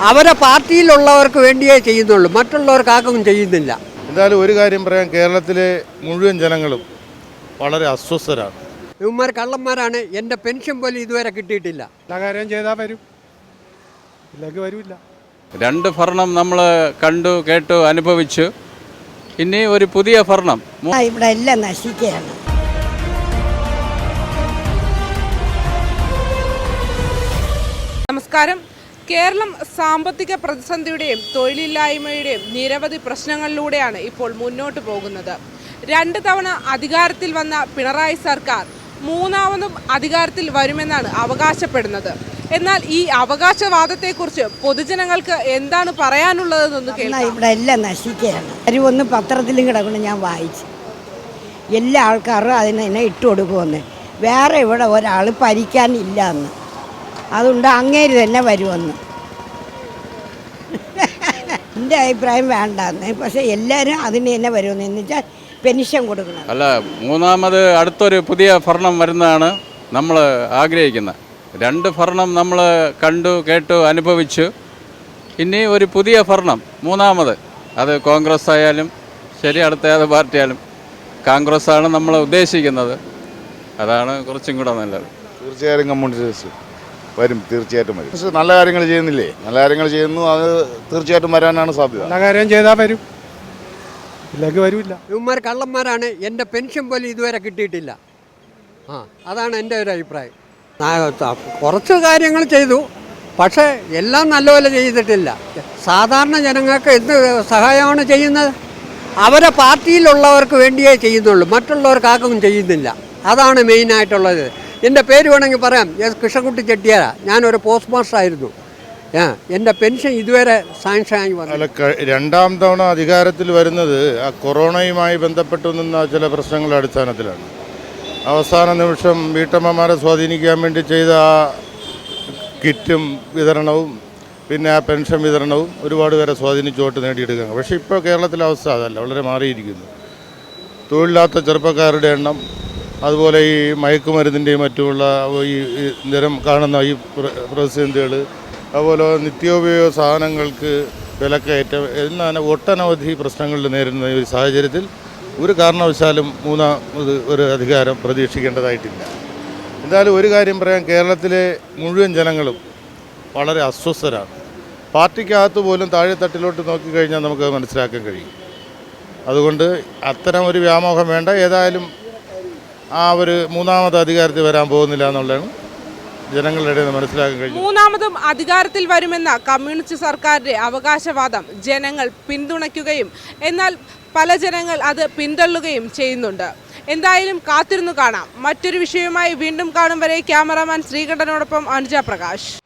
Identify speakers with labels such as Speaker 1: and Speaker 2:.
Speaker 1: അവരെ പാർട്ടിയിലുള്ളവർക്ക് വേണ്ടിയേ ചെയ്യുന്നുള്ളൂ. മറ്റുള്ളവർക്ക് ആർക്കും ചെയ്യുന്നില്ല.
Speaker 2: എന്തായാലും ഒരു കാര്യം പറയാം. കേരളത്തിലെ മുഴുവൻ ജനങ്ങളും വളരെ അസ്വസ്ഥരാണ്.
Speaker 1: ഇവന്മാർ കള്ളന്മാരാണ്. എന്റെ പെൻഷൻ പോലും ഇതുവരെ കിട്ടിയിട്ടില്ല.
Speaker 3: കാര്യം ചെയ്താൽ വരും. ഇല്ലെങ്കിൽ വരില്ല.
Speaker 4: രണ്ട് ഭരണം നമ്മൾ കണ്ടു കേട്ടു അനുഭവിച്ചു. ഇനി ഒരു പുതിയ ഭരണം.
Speaker 5: ഇവിടെ എല്ലാം നശിക്കുകയാണ്.
Speaker 6: നമസ്കാരം. കേരളം സാമ്പത്തിക പ്രതിസന്ധിയുടെയും തൊഴിലില്ലായ്മയുടെയും നിരവധി പ്രശ്നങ്ങളിലൂടെയാണ് ഇപ്പോൾ മുന്നോട്ട് പോകുന്നത്. രണ്ട് തവണ അധികാരത്തിൽ വന്ന പിണറായി സർക്കാർ മൂന്നാമതും അധികാരത്തിൽ വരുമെന്നാണ് അവകാശപ്പെടുന്നത്. എന്നാൽ ഈ അവകാശവാദത്തെക്കുറിച്ച് പൊതുജനങ്ങൾക്ക് എന്താണ് പറയാനുള്ളതെന്നൊന്ന് കേൾക്കാം.
Speaker 5: ഇവിടെ എല്ലാം നശിക്കുകയാണ്. ഒരു ഒന്ന് പത്രത്തിലും കിടക്കണം ഞാൻ വായിച്ചു. എല്ലാ ആൾക്കാരും അതിനെ ഇട്ടു കൊടുക്കുമെന്ന് വേറെ ഇവിടെ ഒരാൾ ഭരിക്കാനില്ല എന്ന്. അതുകൊണ്ട് അങ്ങേര് തന്നെ വരുമെന്ന്. എന്റെ അഭിപ്രായം വേണ്ടെന്ന്. പക്ഷേ എല്ലാവരും അതിന് തന്നെ വരുമെന്ന്. എന്ന് വെച്ചാൽ പെൻഷൻ കൊടുക്കണം.
Speaker 4: അല്ല മൂന്നാമത് അടുത്തൊരു പുതിയ ഭരണം വരുന്നതാണ് നമ്മൾ ആഗ്രഹിക്കുന്നത് രണ്ട് ഭരണം നമ്മൾ കണ്ടു കേട്ടു അനുഭവിച്ചു. ഇനി ഒരു പുതിയ ഭരണം മൂന്നാമത്. അത് കോൺഗ്രസ് ആയാലും ശരി അടുത്ത ഏത് പാർട്ടിയായാലും കോൺഗ്രസ്സാണ് കോൺഗ്രസ് ആണ് നമ്മൾ ഉദ്ദേശിക്കുന്നത്. അതാണ് കുറച്ചും കൂടെ നല്ലത്.
Speaker 2: തീർച്ചയായും കമ്മ്യൂണിസ്റ്റ് വരും തീർച്ചയായിട്ടും വരും. പക്ഷേ നല്ല കാര്യങ്ങൾ ചെയ്യുന്നില്ലേ? നല്ല കാര്യങ്ങൾ ചെയ്യുന്നു അത് തീർച്ചയായിട്ടും വരാനാണ് സാധ്യത.
Speaker 3: നല്ല കാര്യം ചെയ്താൽ വരും. ഇല്ലെങ്കിൽ വരില്ല.
Speaker 1: ഇവന്മാർ കള്ളന്മാരാണ്. എന്റെ പെൻഷൻ പോലും ഇതുവരെ കിട്ടിയിട്ടില്ല. ആ അതാണ് എന്റെ ഒരു അഭിപ്രായം. കുറച്ച് കാര്യങ്ങൾ ചെയ്തു. പക്ഷേ എല്ലാം നല്ലപോലെ ചെയ്തിട്ടില്ല. സാധാരണ ജനങ്ങൾക്ക് എന്ത് സഹായമാണ് ചെയ്യുന്നത്? അവരെ പാർട്ടിയിലുള്ളവർക്ക് വേണ്ടിയേ ചെയ്യുന്നുള്ളൂ. മറ്റുള്ളവർക്ക് ആർക്കും ചെയ്യുന്നില്ല. അതാണ് മെയിനായിട്ടുള്ളത്. എന്റെ പേര് വേണമെങ്കിൽ പറയാം. എസ് കൃഷ്ണൻകുട്ടി ചെട്ടിയാരാ. ഞാനൊരു പോസ്റ്റ് മാസ്റ്റർ ആയിരുന്നു. ആ എന്റെ പെൻഷൻ ഇതുവരെ സാങ്ഷൻ ആയി വന്നു
Speaker 2: രണ്ടാം തവണ അധികാരത്തിൽ വരുന്നത് ആ കൊറോണയുമായി ബന്ധപ്പെട്ടു നിന്ന ചില പ്രശ്നങ്ങളുടെ അടിസ്ഥാനത്തിലാണ്. അവസാന നിമിഷം വീട്ടമ്മമാരെ സ്വാധീനിക്കാൻ വേണ്ടി ചെയ്ത ആ കിറ്റും വിതരണവും പിന്നെ ആ പെൻഷൻ വിതരണവും ഒരുപാട് പേരെ സ്വാധീനിച്ച് വോട്ട് നേടിയെടുക്കുക പക്ഷേ ഇപ്പോൾ കേരളത്തിലെ അവസ്ഥ അതല്ല വളരെ മാറിയിരിക്കുന്നു. തൊഴിലില്ലാത്ത ചെറുപ്പക്കാരുടെ എണ്ണം അതുപോലെ ഈ മയക്കുമരുന്നിന്റെയും മറ്റുമുള്ള ഈ നിരം കാണുന്ന ഈ പ്ര- പ്രതിസന്ധികൾ അതുപോലെ നിത്യോപയോഗ സാധനങ്ങൾക്ക് വിലക്കയറ്റം എന്നാണ് ഒട്ടനവധി പ്രശ്നങ്ങളിൽ നേരിടുന്ന ഒരു സാഹചര്യത്തിൽ ഒരു കാരണവശാലും മൂന്നാമത് ഒരു അധികാരം പ്രതീക്ഷിക്കേണ്ടതായിട്ടില്ല. എന്തായാലും ഒരു കാര്യം പറയാം കേരളത്തിലെ മുഴുവൻ ജനങ്ങളും വളരെ അസ്വസ്ഥരാണ്. പാർട്ടിക്കകത്ത് പോലും താഴെത്തട്ടിലോട്ട് നോക്കിക്കഴിഞ്ഞാൽ നമുക്ക് മനസ്സിലാക്കാൻ കഴിയും. അതുകൊണ്ട് അത്തരം ഒരു വ്യാമോഹം വേണ്ട. ഏതായാലും ആ ഒരു മൂന്നാമത് അധികാരത്തിൽ വരാൻ പോകുന്നില്ല എന്നുള്ളതാണ് ജനങ്ങളുടെ മനസ്സിലാക്കാൻ കഴിയും.
Speaker 6: മൂന്നാമതും അധികാരത്തിൽ വരുമെന്ന കമ്മ്യൂണിസ്റ്റ് സർക്കാരിന്റെ അവകാശവാദം ജനങ്ങൾ പിന്തുണയ്ക്കുകയും എന്നാൽ പല ജനങ്ങൾ അത് പിന്തള്ളുകയും ചെയ്യുന്നുണ്ട്. എന്തായാലും കാത്തിരുന്നു കാണാം. മറ്റൊരു വിഷയവുമായി വീണ്ടും കാണും വരെ ക്യാമറാമാൻ ശ്രീകണ്ഠനോടൊപ്പം അനുജ പ്രകാശ്.